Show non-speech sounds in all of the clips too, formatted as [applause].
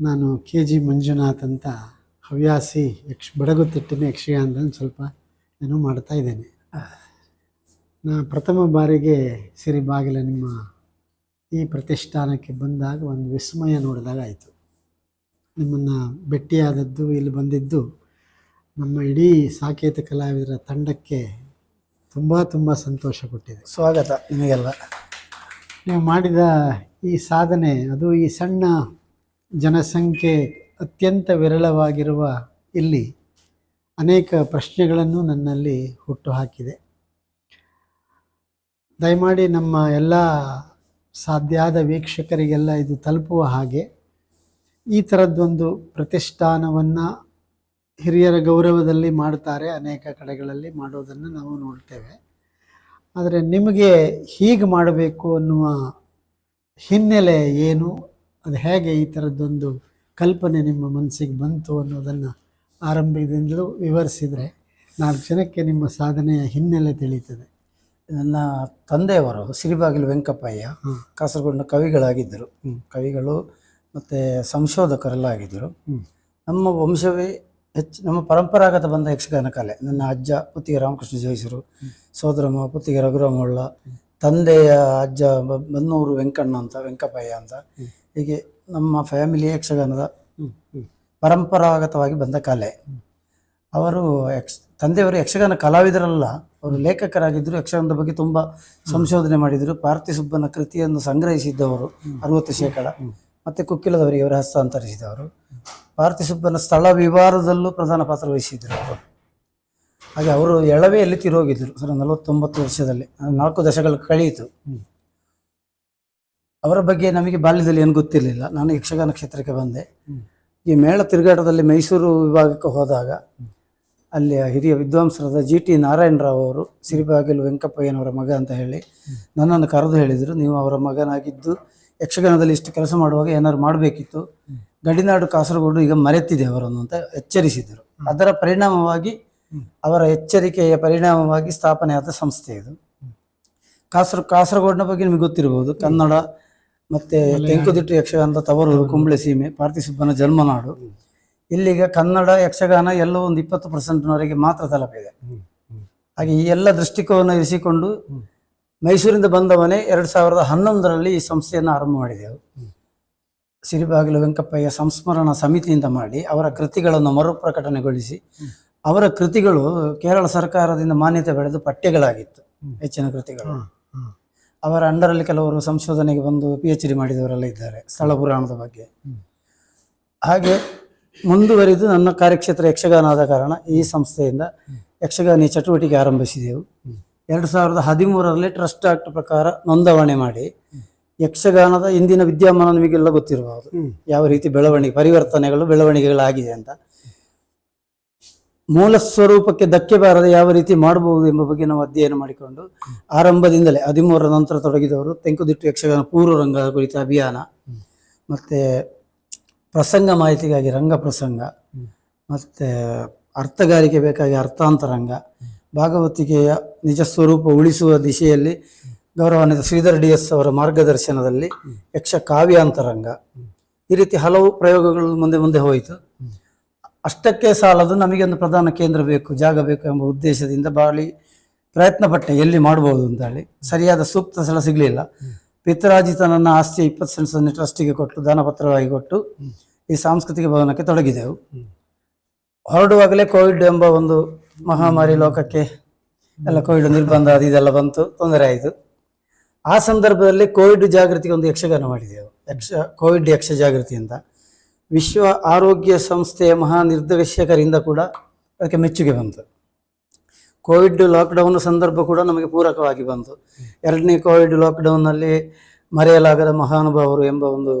ನಾನು K G Manjunath ಅಂತ ಹವ್ಯಾಸಿ ಯಕ್ಷ ಬಡಗುತಿಟ್ಟಿನ ಯಕ್ಷಗಾನದಲ್ಲಿ ಸ್ವಲ್ಪ ಏನೋ ಮಾಡ್ತಾ ಇದ್ದೇನೆ. ನಾ ಪ್ರಥಮ ಬಾರಿಗೆ ಸಿರಿ ಸಿರಿಬಾಗಿಲ ನಿಮ್ಮ ಈ ಪ್ರತಿಷ್ಠಾನಕ್ಕೆ ಬಂದಾಗ ಒಂದು ವಿಸ್ಮಯ ನೋಡಿದಾಗ ಆಯಿತು. ನಿಮ್ಮನ್ನು ಭೇಟಿಯಾದದ್ದು ಇಲ್ಲಿ ಬಂದಿದ್ದು ನಮ್ಮ ಇಡೀ ಸಾಕೇತ ಕಲಾವಿದರ ತಂಡಕ್ಕೆ ತುಂಬ ತುಂಬ ಸಂತೋಷ ಕೊಟ್ಟಿದೆ. ಸ್ವಾಗತ ನಿಮಗೆಲ್ಲ. ನೀವು ಮಾಡಿದ ಈ ಸಾಧನೆ ಅದು ಈ ಸಣ್ಣ ಜನಸಂಖ್ಯೆ ಅತ್ಯಂತ ವಿರಳವಾಗಿರುವ ಇಲ್ಲಿ ಅನೇಕ ಪ್ರಶ್ನೆಗಳನ್ನು ನನ್ನಲ್ಲಿ ಹುಟ್ಟುಹಾಕಿದೆ. ದಯಮಾಡಿ ನಮ್ಮ ಎಲ್ಲ ಸಾಧ್ಯಾದ ವೀಕ್ಷಕರಿಗೆಲ್ಲ ಇದು ತಲುಪುವ ಹಾಗೆ ಈ ಥರದ್ದೊಂದು ಪ್ರತಿಷ್ಠಾನವನ್ನು ಹಿರಿಯರ ಗೌರವದಲ್ಲಿ ಮಾಡ್ತಾರೆ ಅನೇಕ ಕಡೆಗಳಲ್ಲಿ ಮಾಡೋದನ್ನು ನಾವು ನೋಡ್ತೇವೆ. ಆದರೆ ನಿಮಗೆ ಹೀಗೆ ಮಾಡಬೇಕು ಅನ್ನುವ ಹಿನ್ನೆಲೆ ಏನು? ಅದು ಹೇಗೆ ಈ ಥರದ್ದೊಂದು ಕಲ್ಪನೆ ನಿಮ್ಮ ಮನಸ್ಸಿಗೆ ಬಂತು ಅನ್ನೋದನ್ನು ಆರಂಭದಿಂದಲೂ ವಿವರಿಸಿದರೆ ನಾಲ್ಕು ಜನಕ್ಕೆ ನಿಮ್ಮ ಸಾಧನೆಯ ಹಿನ್ನೆಲೆ ತಿಳಿಯುತ್ತದೆ. ನನ್ನ ತಂದೆಯವರು ಸಿರಿಬಾಗಿಲು ವೆಂಕಪ್ಪಯ್ಯ. ಕಾಸರಗೋಡಿನ ಕವಿಗಳಾಗಿದ್ದರು. ಕವಿಗಳು ಮತ್ತು ಸಂಶೋಧಕರೆಲ್ಲ ಆಗಿದ್ದರು ನಮ್ಮ ವಂಶವೇ ಹೆಚ್ಚು ನಮ್ಮ ಪರಂಪರಾಗತ ಬಂದ ಯಕ್ಷಗಾನ ಕಲೆ. ನನ್ನ ಅಜ್ಜ ಪುತ್ತಿಗೆ ರಾಮಕೃಷ್ಣ ಜೋಯಿಸರು ಸೋದರಮ್ಮ ಪುತ್ತಿಗೆ ರಘುರಾಮಳ್ಳ ತಂದೆಯ ಅಜ್ಜ ಬನ್ನೂರು ವೆಂಕಣ್ಣ ಅಂತ ವೆಂಕಪ್ಪಯ್ಯ ಅಂತ. ಹೀಗೆ ನಮ್ಮ ಫ್ಯಾಮಿಲಿ ಯಕ್ಷಗಾನದ ಪರಂಪರಾಗತವಾಗಿ ಬಂದ ಕಲೆ. ಅವರು ಯಕ್ಷ ತಂದೆಯವರು ಯಕ್ಷಗಾನ ಕಲಾವಿದರಲ್ಲ ಅವರು ಲೇಖಕರಾಗಿದ್ದರು ಯಕ್ಷಗಾನದ ಬಗ್ಗೆ ತುಂಬ ಸಂಶೋಧನೆ ಮಾಡಿದರು. ಪಾರ್ಥಿಸುಬ್ಬನ ಕೃತಿಯನ್ನು ಸಂಗ್ರಹಿಸಿದ್ದವರು ಅರವತ್ತು ಶೇಕಡ. ಮತ್ತು ಕುಕ್ಕಿಲದವರಿಗೆ ಅವರು ಹಸ್ತಾಂತರಿಸಿದವರು ಪಾರ್ಥಿಸುಬ್ಬನ ಸ್ಥಳ ವಿವಾರದಲ್ಲೂ ಪ್ರಧಾನ ಪಾತ್ರ ವಹಿಸಿದ್ದರು ಅವರು. ಹಾಗೆ ಅವರು ಎಳವೆಯಲ್ಲಿ ತಿರೋಗಿದ್ದರು ಸರ್ ನಲವತ್ತೊಂಬತ್ತು ವರ್ಷದಲ್ಲಿ ನಾಲ್ಕು ದಶಕಗಳು ಕಳೆಯಿತು. ಅವರ ಬಗ್ಗೆ ನಮಗೆ ಬಾಲ್ಯದಲ್ಲಿ ಏನು ಗೊತ್ತಿರಲಿಲ್ಲ. ನಾನು ಯಕ್ಷಗಾನ ಕ್ಷೇತ್ರಕ್ಕೆ ಬಂದೆ. ಈ ಮೇಳ ತಿರುಗಾಟದಲ್ಲಿ ಮೈಸೂರು ವಿಭಾಗಕ್ಕೆ ಹೋದಾಗ ಅಲ್ಲಿ ಹಿರಿಯ ವಿದ್ವಾಂಸರಾದ ಜಿ ಟಿ ನಾರಾಯಣರಾವ್ ಅವರು ಸಿರಿಬಾಗಿಲು ವೆಂಕಪ್ಪಯ್ಯನವರ ಮಗ ಅಂತ ಹೇಳಿ ನನ್ನನ್ನು ಕರೆದು ಹೇಳಿದರು. ನೀವು ಅವರ ಮಗನಾಗಿದ್ದು ಯಕ್ಷಗಾನದಲ್ಲಿ ಇಷ್ಟು ಕೆಲಸ ಮಾಡುವಾಗ ಏನಾದ್ರು ಮಾಡಬೇಕಿತ್ತು. ಗಡಿನಾಡು ಕಾಸರಗೋಡು ಈಗ ಮರೆತಿದೆ ಅವರನ್ನು ಅಂತ ಎಚ್ಚರಿಸಿದರು. ಅದರ ಪರಿಣಾಮವಾಗಿ ಅವರ ಎಚ್ಚರಿಕೆಯ ಪರಿಣಾಮವಾಗಿ ಸ್ಥಾಪನೆಯಾದ ಸಂಸ್ಥೆ ಇದು. ಕಾಸರ, ಕಾಸರಗೋಡಿನ ಬಗ್ಗೆ ನಿಮಗೆ ಗೊತ್ತಿರಬಹುದು ಕನ್ನಡ ಮತ್ತೆ ತೆಂಕುದಿಟ್ಟು ಯಕ್ಷಗಾನದ ತವರೂರು ಕುಂಬಳೆ ಸೀಮೆ ಪಾರ್ಥಿಸುಬ್ಬನ ಜನ್ಮನಾಡು ಇಲ್ಲಿಗ ಕನ್ನಡ ಯಕ್ಷಗಾನ ಎಲ್ಲೋ ಒಂದು ಇಪ್ಪತ್ತು ಪರ್ಸೆಂಟ್ನವರೆಗೆ ಮಾತ್ರ ತಲುಪಿದೆ. ಹಾಗೆ ಈ ಎಲ್ಲ ದೃಷ್ಟಿಕೋನ ಇರಿಸಿಕೊಂಡು ಮೈಸೂರಿಂದ ಬಂದವನೇ ಎರಡು ಸಾವಿರದ ಹನ್ನೊಂದರಲ್ಲಿ ಈ ಸಂಸ್ಥೆಯನ್ನು ಆರಂಭ ಮಾಡಿದೆವು. ಸಿರಿಬಾಗಿಲು ವೆಂಕಪ್ಪಯ್ಯ ಸಂಸ್ಮರಣ ಸಮಿತಿಯಿಂದ ಮಾಡಿ ಅವರ ಕೃತಿಗಳನ್ನು ಮರುಪ್ರಕಟಣೆಗೊಳಿಸಿ ಅವರ ಕೃತಿಗಳು ಕೇರಳ ಸರ್ಕಾರದಿಂದ ಮಾನ್ಯತೆ ಪಡೆದು ಪಠ್ಯಗಳಾಗಿತ್ತು. ಹೆಚ್ಚಿನ ಕೃತಿಗಳು. ಅವರ ಅಂಡರಲ್ಲಿ ಕೆಲವರು ಸಂಶೋಧನೆಗೆ ಬಂದು ಪಿ ಎಚ್ ಡಿ ಮಾಡಿದವರೆಲ್ಲ ಇದ್ದಾರೆ ಸ್ಥಳ ಪುರಾಣದ ಬಗ್ಗೆ. ಹಾಗೆ ಮುಂದುವರಿದು ನನ್ನ ಕಾರ್ಯಕ್ಷೇತ್ರ ಯಕ್ಷಗಾನ ಆದ ಕಾರಣ ಈ ಸಂಸ್ಥೆಯಿಂದ ಯಕ್ಷಗಾನ ಚಟುವಟಿಕೆ ಆರಂಭಿಸಿದೆವು. ಎರಡು ಸಾವಿರದ ಹದಿಮೂರರಲ್ಲಿ ಟ್ರಸ್ಟ್ ಆಕ್ಟ್ ಪ್ರಕಾರ ನೋಂದಾವಣೆ ಮಾಡಿ ಯಕ್ಷಗಾನದ ಇಂದಿನ ವಿದ್ಯಮಾನ ನಿಮಗೆಲ್ಲ ಗೊತ್ತಿರಬಹುದು ಯಾವ ರೀತಿ ಬೆಳವಣಿಗೆ ಪರಿವರ್ತನೆಗಳು ಬೆಳವಣಿಗೆಗಳಾಗಿದೆ ಅಂತ. ಮೂಲ ಸ್ವರೂಪಕ್ಕೆ ಧಕ್ಕೆ ಬಾರದೆ ಯಾವ ರೀತಿ ಮಾಡಬಹುದು ಎಂಬ ಬಗ್ಗೆ ನಾವು ಅಧ್ಯಯನ ಮಾಡಿಕೊಂಡು ಆರಂಭದಿಂದಲೇ ಹದಿಮೂರರ ನಂತರ ತೊಡಗಿದವರು ತೆಂಕುದಿಟ್ಟು ಯಕ್ಷಗಾನ ಪೂರ್ವರಂಗ ಕುರಿತ ಅಭಿಯಾನ. ಮತ್ತೆ ಪ್ರಸಂಗ ಮಾಹಿತಿಗಾಗಿ ರಂಗ ಪ್ರಸಂಗ. ಮತ್ತೆ ಅರ್ಥಗಾರಿಕೆ ಬೇಕಾಗಿ ಅರ್ಥಾಂತರಂಗ. ಭಾಗವತಿಕೆಯ ನಿಜ ಸ್ವರೂಪ ಉಳಿಸುವ ದಿಶೆಯಲ್ಲಿ ಗೌರವಾನ್ವಿತ ಶ್ರೀಧರ್ ಡಿ ಎಸ್ ಅವರ ಮಾರ್ಗದರ್ಶನದಲ್ಲಿ ಯಕ್ಷ ಕಾವ್ಯಾಂತರಂಗ. ಈ ರೀತಿ ಹಲವು ಪ್ರಯೋಗಗಳು ಮುಂದೆ ಮುಂದೆ ಹೋಯಿತು. ಅಷ್ಟಕ್ಕೆ ಸಾಲದು ನಮಗೆ ಒಂದು ಪ್ರಧಾನ ಕೇಂದ್ರ ಬೇಕು, ಜಾಗ ಬೇಕು ಎಂಬ ಉದ್ದೇಶದಿಂದ ಬಾಳಿ ಪ್ರಯತ್ನ ಪಟ್ಟೆ ಎಲ್ಲಿ ಮಾಡ್ಬೋದು ಅಂತ ಹೇಳಿ ಸರಿಯಾದ ಸೂಕ್ತ ಸ್ಥಳ ಸಿಗಲಿಲ್ಲ. ಪಿತ್ರಾಜಿ ತನ್ನ ಆಸ್ತಿ ಇಪ್ಪತ್ತು ಸೆಂಟ್ಸನ್ನು ಟ್ರಸ್ಟಿಗೆ ಕೊಟ್ಟು, ದಾನಪತ್ರವಾಗಿ ಕೊಟ್ಟು ಈ ಸಾಂಸ್ಕೃತಿಕ ಭವನಕ್ಕೆ ತೊಡಗಿದೆವು. ಹೊರಡುವಾಗಲೇ ಕೋವಿಡ್ ಎಂಬ ಒಂದು ಮಹಾಮಾರಿ ಲೋಕಕ್ಕೆ ಎಲ್ಲ ಕೋವಿಡ್ ನಿರ್ಬಂಧ ಅದು ಇದೆಲ್ಲ ಬಂತು, ತೊಂದರೆ ಆಯಿತು. ಆ ಸಂದರ್ಭದಲ್ಲಿ ಕೋವಿಡ್ ಜಾಗೃತಿಗೆ ಒಂದು ಯಕ್ಷಗಾನ ಮಾಡಿದೆವು. ಯಕ್ಷ, ಕೋವಿಡ್ ಯಕ್ಷ ಜಾಗೃತಿ ಅಂತ ವಿಶ್ವ ಆರೋಗ್ಯ ಸಂಸ್ಥೆಯ ಮಹಾನಿರ್ದೇಶಕರಿಂದ ಕೂಡ ಅದಕ್ಕೆ ಮೆಚ್ಚುಗೆ ಬಂತು. ಕೋವಿಡ್ ಲಾಕ್ಡೌನ್ ಸಂದರ್ಭ ಕೂಡ ನಮಗೆ ಪೂರಕವಾಗಿ ಬಂತು. ಎರಡನೇ ಕೋವಿಡ್ ಲಾಕ್ಡೌನ್ನಲ್ಲಿ ಮರೆಯಲಾಗದ ಮಹಾನುಭಾವರು ಎಂಬ ಒಂದು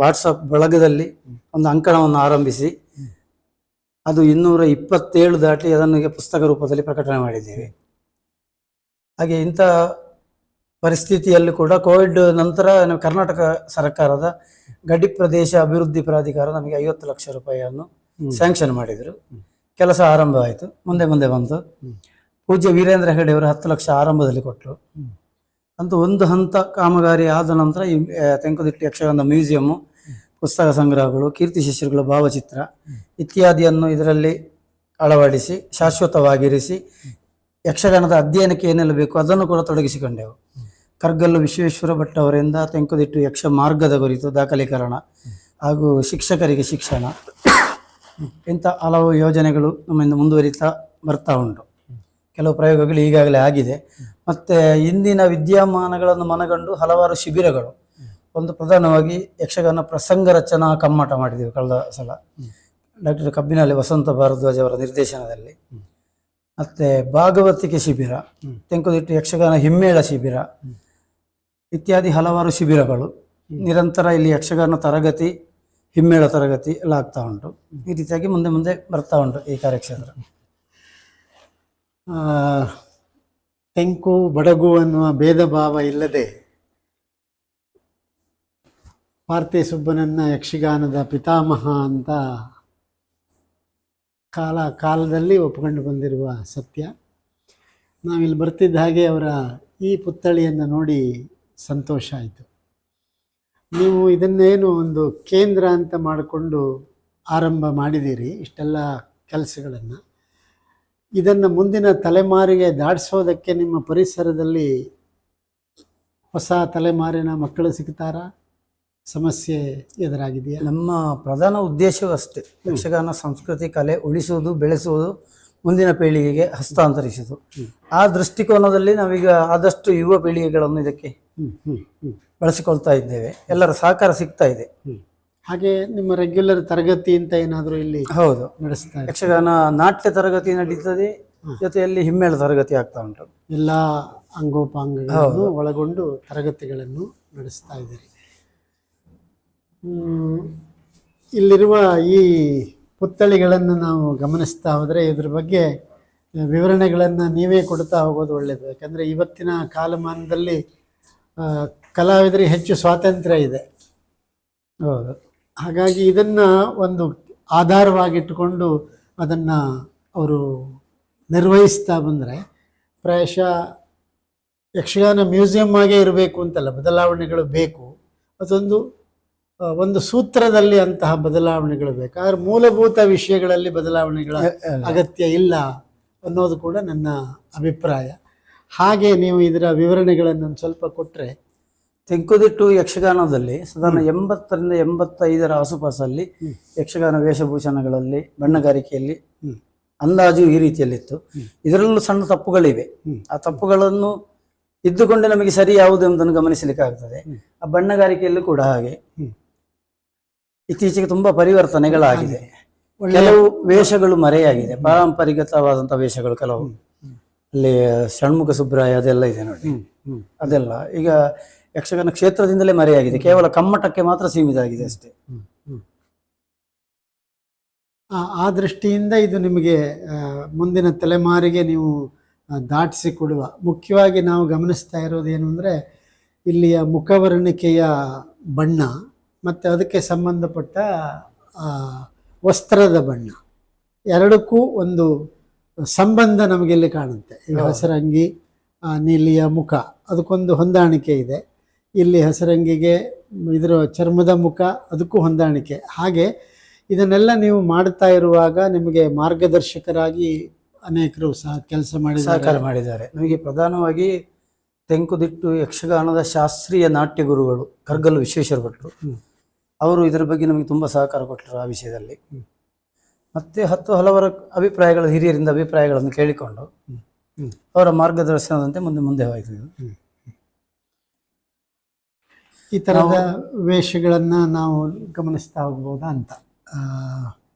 ವಾಟ್ಸಪ್ ಬಳಗದಲ್ಲಿ ಒಂದು ಅಂಕಣವನ್ನು ಆರಂಭಿಸಿ ಅದು ಇನ್ನೂರ ಇಪ್ಪತ್ತೇಳು ದಾಟಿ ಅದನ್ನು ಈಗ ಪುಸ್ತಕ ರೂಪದಲ್ಲಿ ಪ್ರಕಟಣೆ ಮಾಡಿದ್ದೇವೆ. ಹಾಗೆ ಇಂಥ ಪರಿಸ್ಥಿತಿಯಲ್ಲಿ ಕೂಡ ಕೋವಿಡ್ ನಂತರ ನಮ್ಮ ಕರ್ನಾಟಕ ಸರ್ಕಾರದ ಗಡಿ ಪ್ರದೇಶ ಅಭಿವೃದ್ಧಿ ಪ್ರಾಧಿಕಾರ ನಮಗೆ ಐವತ್ತು ಲಕ್ಷ ರೂಪಾಯಿಯನ್ನು ಸ್ಯಾಂಕ್ಷನ್ ಮಾಡಿದರು. ಕೆಲಸ ಆರಂಭ ಆಯಿತು. ಮುಂದೆ ಮುಂದೆ ಬಂತು. ಪೂಜ್ಯ ವೀರೇಂದ್ರ ಹೆಗಡೆ ಅವರು ಹತ್ತು ಲಕ್ಷ ಆರಂಭದಲ್ಲಿ ಕೊಟ್ಟರು ಅಂತೂ ಒಂದು ಹಂತ ಕಾಮಗಾರಿ ಆದ ನಂತರ ಈ ತೆಂಕುದಿಟ್ಟಿ ಯಕ್ಷಗಾನದ ಮ್ಯೂಸಿಯಮ್ಮು ಪುಸ್ತಕ ಸಂಗ್ರಹಗಳು ಕೀರ್ತಿ ಶಿಷ್ಯರುಗಳ ಭಾವಚಿತ್ರ ಇತ್ಯಾದಿಯನ್ನು ಇದರಲ್ಲಿ ಅಳವಡಿಸಿ ಶಾಶ್ವತವಾಗಿರಿಸಿ ಯಕ್ಷಗಾನದ ಅಧ್ಯಯನಕ್ಕೆ ಏನೆಲ್ಲ ಬೇಕು ಅದನ್ನು ಕೂಡ ತೊಡಗಿಸಿಕೊಂಡೆವು. ಕರ್ಗಲ್ಲು ವಿಶ್ವೇಶ್ವರ ಭಟ್ ಅವರಿಂದ ತೆಂಕುದಿಟ್ಟು ಯಕ್ಷ ಮಾರ್ಗದ ಕುರಿತು ದಾಖಲೀಕರಣ ಹಾಗೂ ಶಿಕ್ಷಕರಿಗೆ ಶಿಕ್ಷಣ. ಇಂಥ ಹಲವು ಯೋಜನೆಗಳು ನಮ್ಮಿಂದ ಮುಂದುವರಿತಾ ಬರ್ತಾ ಉಂಟು. ಕೆಲವು ಪ್ರಯೋಗಗಳು ಈಗಾಗಲೇ ಆಗಿದೆ. ಮತ್ತು ಇಂದಿನ ವಿದ್ಯಮಾನಗಳನ್ನು ಮನಗಂಡು ಹಲವಾರು ಶಿಬಿರಗಳು. ಒಂದು ಪ್ರಧಾನವಾಗಿ ಯಕ್ಷಗಾನ ಪ್ರಸಂಗ ರಚನಾ ಕಮ್ಮಟ ಮಾಡಿದೆವು ಕಳೆದ ಸಲ. ಡಾಕ್ಟರ್ ಕಬ್ಬಿನಲ್ಲಿ ವಸಂತ ಭಾರದ್ವಾಜ್ ಅವರ ನಿರ್ದೇಶನದಲ್ಲಿ. ಮತ್ತು ಭಾಗವತಿಕೆ ಶಿಬಿರ ತೆಂಕುದಿಟ್ಟು ಯಕ್ಷಗಾನ ಹಿಮ್ಮೇಳ ಶಿಬಿರ ಇತ್ಯಾದಿ ಹಲವಾರು ಶಿಬಿರಗಳು ನಿರಂತರ ಇಲ್ಲಿ ಯಕ್ಷಗಾನ ತರಗತಿ, ಹಿಮ್ಮೇಳ ತರಗತಿ ಎಲ್ಲ ಆಗ್ತಾ ಉಂಟು. ಈ ರೀತಿಯಾಗಿ ಮುಂದೆ ಮುಂದೆ ಬರ್ತಾ ಉಂಟು ಈ ಕಾರ್ಯಕ್ಷೇತ್ರ. ತೆಂಕು, ಬಡಗು ಅನ್ನುವ ಭೇದ ಭಾವ ಇಲ್ಲದೆ ಪಾರ್ತಿ ಸುಬ್ಬನನ್ನ ಯಕ್ಷಗಾನದ ಪಿತಾಮಹ ಅಂತ ಕಾಲ, ಕಾಲದಲ್ಲಿ ಒಪ್ಪಿಕೊಂಡು ಬಂದಿರುವ ಸತ್ಯ. ನಾವಿಲ್ಲಿ ಬರ್ತಿದ್ದ ಹಾಗೆ ಅವರ ಈ ಪುತ್ಥಳಿಯನ್ನು ನೋಡಿ ಸಂತೋಷ ಆಯಿತು. ನೀವು ಇದನ್ನೇನು ಒಂದು ಕೇಂದ್ರ ಅಂತ ಮಾಡಿಕೊಂಡು ಆರಂಭ ಮಾಡಿದ್ದೀರಿ, ಇಷ್ಟೆಲ್ಲ ಕೆಲಸಗಳನ್ನು. ಇದನ್ನು ಮುಂದಿನ ತಲೆಮಾರಿಗೆ ದಾಟಿಸೋದಕ್ಕೆ ನಿಮ್ಮ ಪರಿಸರದಲ್ಲಿ ಹೊಸ ತಲೆಮಾರಿನ ಮಕ್ಕಳು ಸಿಗ್ತಾರಾ? ಸಮಸ್ಯೆ ಎದುರಾಗಿದೆಯಾ? ನಮ್ಮ ಪ್ರಧಾನ ಉದ್ದೇಶವೂ ಅಷ್ಟೇ ಯಕ್ಷಗಾನ, ಸಂಸ್ಕೃತಿ, ಕಲೆ ಉಳಿಸುವುದು, ಬೆಳೆಸುವುದು ಮುಂದಿನ ಪೀಳಿಗೆಗೆ ಹಸ್ತಾಂತರಿಸುವುದು. ಆ ದೃಷ್ಟಿಕೋನದಲ್ಲಿ ನಾವೀಗ ಆದಷ್ಟು ಯುವ ಪೀಳಿಗೆಗಳನ್ನು ಇದಕ್ಕೆ ಬಳಸಿಕೊಳ್ತಾ ಇದ್ದೇವೆ. ಎಲ್ಲರ ಸಹಕಾರ ಸಿಗ್ತಾ ಇದೆ. ಹಾಗೆ ನಿಮ್ಮ ರೆಗ್ಯುಲರ್ ತರಗತಿ ಅಂತ ಏನಾದರೂ ಇಲ್ಲಿ ಹೌದು. ನಡೆಸ್ತಾ ಯಕ್ಷಗಾನ ನಾಟ್ಯ ತರಗತಿ ನಡೀತದೆ. ಜೊತೆಯಲ್ಲಿ ಹಿಮ್ಮೇಳ ತರಗತಿ ಆಗ್ತಾ ಉಂಟು. ಎಲ್ಲ ಅಂಗೋಪಾಂಗಗಳನ್ನು ಒಳಗೊಂಡು ತರಗತಿಗಳನ್ನು ನಡೆಸ್ತಾ ಇದ್ದೀರಿ. ಇಲ್ಲಿರುವ ಈ ಪುತ್ಥಳಿಗಳನ್ನು ನಾವು ಗಮನಿಸ್ತಾ ಹೋದರೆ ಇದ್ರ ಬಗ್ಗೆ ವಿವರಣೆಗಳನ್ನು ನೀವೇ ಕೊಡ್ತಾ ಹೋಗೋದು ಒಳ್ಳೆಯದು ಯಾಕಂದರೆ ಇವತ್ತಿನ ಕಾಲಮಾನದಲ್ಲಿ ಕಲಾವಿದರಿಗೆ ಹೆಚ್ಚು ಸ್ವಾತಂತ್ರ್ಯ ಇದೆ. ಹೌದು. ಹಾಗಾಗಿ ಇದನ್ನು ಒಂದು ಆಧಾರವಾಗಿಟ್ಟುಕೊಂಡು ಅದನ್ನು ಅವರು ನಿರ್ವಹಿಸ್ತಾ ಬಂದರೆ ಪ್ರಾಯಶಃ ಯಕ್ಷಗಾನ ಮ್ಯೂಸಿಯಂ ಆಗೇ ಇರಬೇಕು ಅಂತಲ್ಲ ಬದಲಾವಣೆಗಳು ಬೇಕು. ಅದೊಂದು ಒಂದು ಸೂತ್ರದಲ್ಲಿ ಅಂತಹ ಬದಲಾವಣೆಗಳು ಬೇಕು. ಆದರೆ ಮೂಲಭೂತ ವಿಷಯಗಳಲ್ಲಿ ಬದಲಾವಣೆಗಳ ಅಗತ್ಯ ಇಲ್ಲ ಅನ್ನೋದು ಕೂಡ ನನ್ನ ಅಭಿಪ್ರಾಯ. ಹಾಗೆ ನೀವು ಇದರ ವಿವರಣೆಗಳನ್ನು ಸ್ವಲ್ಪ ಕೊಟ್ಟರೆ ತೆಂಕುದಿಟ್ಟು ಯಕ್ಷಗಾನದಲ್ಲಿ ಸಾಧಾರಣ ಎಂಬತ್ತರಿಂದ ಎಂಬತ್ತೈದರ ಆಸುಪಾಸಲ್ಲಿ ಯಕ್ಷಗಾನ ವೇಷಭೂಷಣಗಳಲ್ಲಿ ಬಣ್ಣಗಾರಿಕೆಯಲ್ಲಿ ಹ್ಮ್. ಅಂದಾಜು ಈ ರೀತಿಯಲ್ಲಿತ್ತು. ಇದರಲ್ಲೂ ಸಣ್ಣ ತಪ್ಪುಗಳಿವೆ. ಆ ತಪ್ಪುಗಳನ್ನು ಇದ್ದುಕೊಂಡು ನಮಗೆ ಸರಿ ಯಾವುದು ಎಂಬುದನ್ನು ಗಮನಿಸಲಿಕ್ಕೆ ಆಗ್ತದೆ ಆ ಬಣ್ಣಗಾರಿಕೆಯಲ್ಲೂ ಕೂಡ ಹಾಗೆ. ಇತ್ತೀಚೆಗೆ ತುಂಬಾ ಪರಿವರ್ತನೆಗಳಾಗಿದೆ. ಕೆಲವು ವೇಷಗಳು ಮರೆಯಾಗಿದೆ. ಪಾರಂಪರಿಕವಾದಂತಹ ವೇಷಗಳು ಕೆಲವು. ಅಲ್ಲಿ ಷಣ್ಮುಖ ಸುಬ್ರಾಯ ಅದೆಲ್ಲ ಇದೆ ನೋಡಿ. ಅದೆಲ್ಲ. ಈಗ ಯಕ್ಷಗಾನ ಕ್ಷೇತ್ರದಿಂದಲೇ ಮರೆಯಾಗಿದೆ. ಕೇವಲ ಕಮ್ಮಟಕ್ಕೆ ಮಾತ್ರ ಸೀಮಿತ ಆಗಿದೆ ಅಷ್ಟೇ. ಆ ಆ ದೃಷ್ಟಿಯಿಂದ ಇದು ನಿಮಗೆ ಮುಂದಿನ ತಲೆಮಾರಿಗೆ ನೀವು ದಾಟಿಸಿ ಕೊಡುವ ಮುಖ್ಯವಾಗಿ ನಾವು ಗಮನಿಸ್ತಾ ಇರೋದು ಏನು ಅಂದರೆ ಇಲ್ಲಿಯ ಮುಖವರ್ಣಿಕೆಯ ಬಣ್ಣ ಮತ್ತು ಅದಕ್ಕೆ ಸಂಬಂಧಪಟ್ಟ ಆ, ವಸ್ತ್ರದ ಬಣ್ಣ. ಎರಡಕ್ಕೂ ಒಂದು ಸಂಬಂಧ ನಮಗೆ ಇಲ್ಲಿ ಕಾಣುತ್ತೆ ಈ ಹಸರಂಗಿ ನೀಲಿಯ ಮುಖ ಅದಕ್ಕೊಂದು ಹೊಂದಾಣಿಕೆ ಇದೆ. ಇಲ್ಲಿ ಹಸರಂಗಿಗೆ ಇದರ ಚರ್ಮದ ಮುಖ ಅದಕ್ಕೂ ಹೊಂದಾಣಿಕೆ. ಹಾಗೆ ಇದನ್ನೆಲ್ಲ ನೀವು ಮಾಡ್ತಾ ಇರುವಾಗ ನಿಮಗೆ ಮಾರ್ಗದರ್ಶಕರಾಗಿ ಅನೇಕರು ಸಹ ಕೆಲಸ ಮಾಡಿ ಸಹಕಾರ ಮಾಡಿದ್ದಾರೆ. ನಮಗೆ ಪ್ರಧಾನವಾಗಿ ತೆಂಕುದಿಟ್ಟು ಯಕ್ಷಗಾನದ ಶಾಸ್ತ್ರೀಯ ನಾಟ್ಯ ಗುರುಗಳು ಕರ್ಗಲ್ಲು ವಿಶ್ವೇಶ್ವರ ಭಟ್ರು ಅವರು. ಇದರ ಬಗ್ಗೆ ನಮಗೆ ತುಂಬ ಸಹಕಾರ ಕೊಟ್ಟರು ಆ ವಿಷಯದಲ್ಲಿ. ಮತ್ತೆ ಹತ್ತು ಹಲವರ ಅಭಿಪ್ರಾಯಗಳ ಹಿರಿಯರಿಂದ ಅಭಿಪ್ರಾಯಗಳನ್ನು ಕೇಳಿಕೊಂಡು ಅವರ ಮಾರ್ಗದರ್ಶನದಂತೆ ಮುಂದೆ ಮುಂದೆ ಹೋಯಿತು. ಈ ಥರದ ವೇಷಗಳನ್ನು ನಾವು ಗಮನಿಸ್ತಾ ಹೋಗ್ಬೋದಾ ಅಂತ?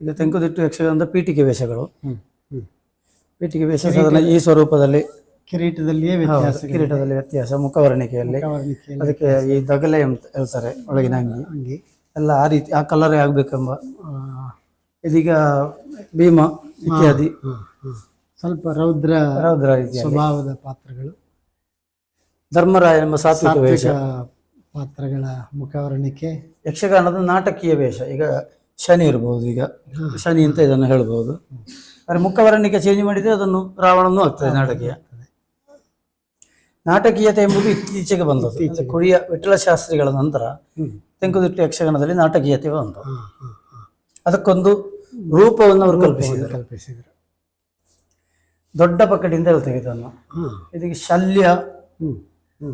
ಈಗ ತೆಂಕುದಿಟ್ಟು ಯಕ್ಷಗಾನದ ಪೀಠಿಕೆ ವೇಷಗಳು. ಪೀಠಿಕೆ ವೇಷ ಸಾಧಾರಣ ಈ ಸ್ವರೂಪದಲ್ಲಿ ಕಿರೀಟದಲ್ಲಿಯೇ ವ್ಯತ್ಯಾಸ ಕಿರೀಟದಲ್ಲಿ ವ್ಯತ್ಯಾಸ ಮುಖವರ್ಣಿಕೆಯಲ್ಲಿ. ಅದಕ್ಕೆ ಈ ದಗಲೆ ಅಂತ ಹೇಳ್ತಾರೆ ಒಳಗಿನ ಅಂಗಿ. ಅಂಗಿ. ಎಲ್ಲ ಆ ರೀತಿ ಆ ಕಲರೇ ಆಗಬೇಕೆಂಬ ಇದೀಗ ಭೀಮ ಇತ್ಯಾದಿ. ಸ್ವಲ್ಪ ರೌದ್ರ ರೌದ್ರ ಸ್ವಭಾವದ ಪಾತ್ರಗಳು. ಧರ್ಮರಾಯ ಎಂಬ ಸಾತ್ವಿಕ ವೇಷ. ಪಾತ್ರಗಳ ಮುಖವರ್ಣಿಕೆ ಯಕ್ಷಗಾನದ ನಾಟಕೀಯ ವೇಷ. ಈಗ ಶನಿ ಇರ್ಬೋದು ಈಗ. ಶನಿ ಅಂತ ಇದನ್ನು ಹೇಳ್ಬೋದು. ಆದರೆ ಮುಖವರ್ಣಿಕೆ ಚೇಂಜ್ ಮಾಡಿದ್ರೆ ಅದನ್ನು ರಾವಣನೂ ಆಗ್ತದೆ ನಾಟಕೀಯ. ನಾಟಕೀಯತೆ ಎಂಬುದು ಇತ್ತೀಚೆಗೆ ಬಂದದ್ದು. ಕೊಡಿಯ ವಿಠಲ ಶಾಸ್ತ್ರಿಗಳ ನಂತರ. ತೆಂಕುದಿಟ್ಟು ಯಕ್ಷಗಾನದಲ್ಲಿ ನಾಟಕೀಯತೆ ಬಂತು. ಅದಕ್ಕೊಂದು ರೂಪವನ್ನು ಅವರು ಕಲ್ಪಿಸಿದರು. ಕಲ್ಪಿಸಿದರು. ದೊಡ್ಡ ಪಕಡಿಯಿಂದ ಹೇಳ್ತೇವೆ ಇದನ್ನು ಇದಕ್ಕೆ ಶಲ್ಯ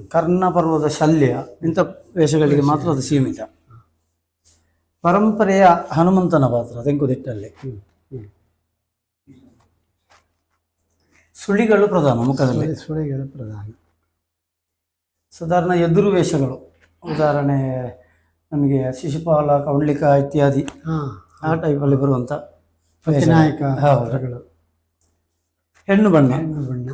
ಕರ್ಣ ಪರ್ವದ ಶಲ್ಯ ಇಂಥ ವೇಷಗಳಿಗೆ ಮಾತ್ರ ಅದು ಸೀಮಿತ. ಪರಂಪರೆಯ ಹನುಮಂತನ ಪಾತ್ರ ತೆಂಕುದಿಟ್ಟಲ್ಲಿ ಸುಳಿಗಳು ಪ್ರಧಾನ ಮುಖದಲ್ಲಿ. ಸುಳಿ- ಸುಳಿಗಳು ಪ್ರಧಾನ. ಸಾಧಾರಣ ಎದುರು ವೇಷಗಳು. ಉದಾಹರಣೆ ನಮಗೆ ಶಿಶುಪಾಲ ಕೌಂಡ್ಲಿಕ ಇತ್ಯಾದಿ. ಆ ಟೈಪಲ್ಲಿ ಬರುವಂಥ ನಾಯಕ ಹೌದು. ಹೆಣ್ಣು ಬಣ್ಣ. ಹೆಣ್ಣು ಬಣ್ಣ.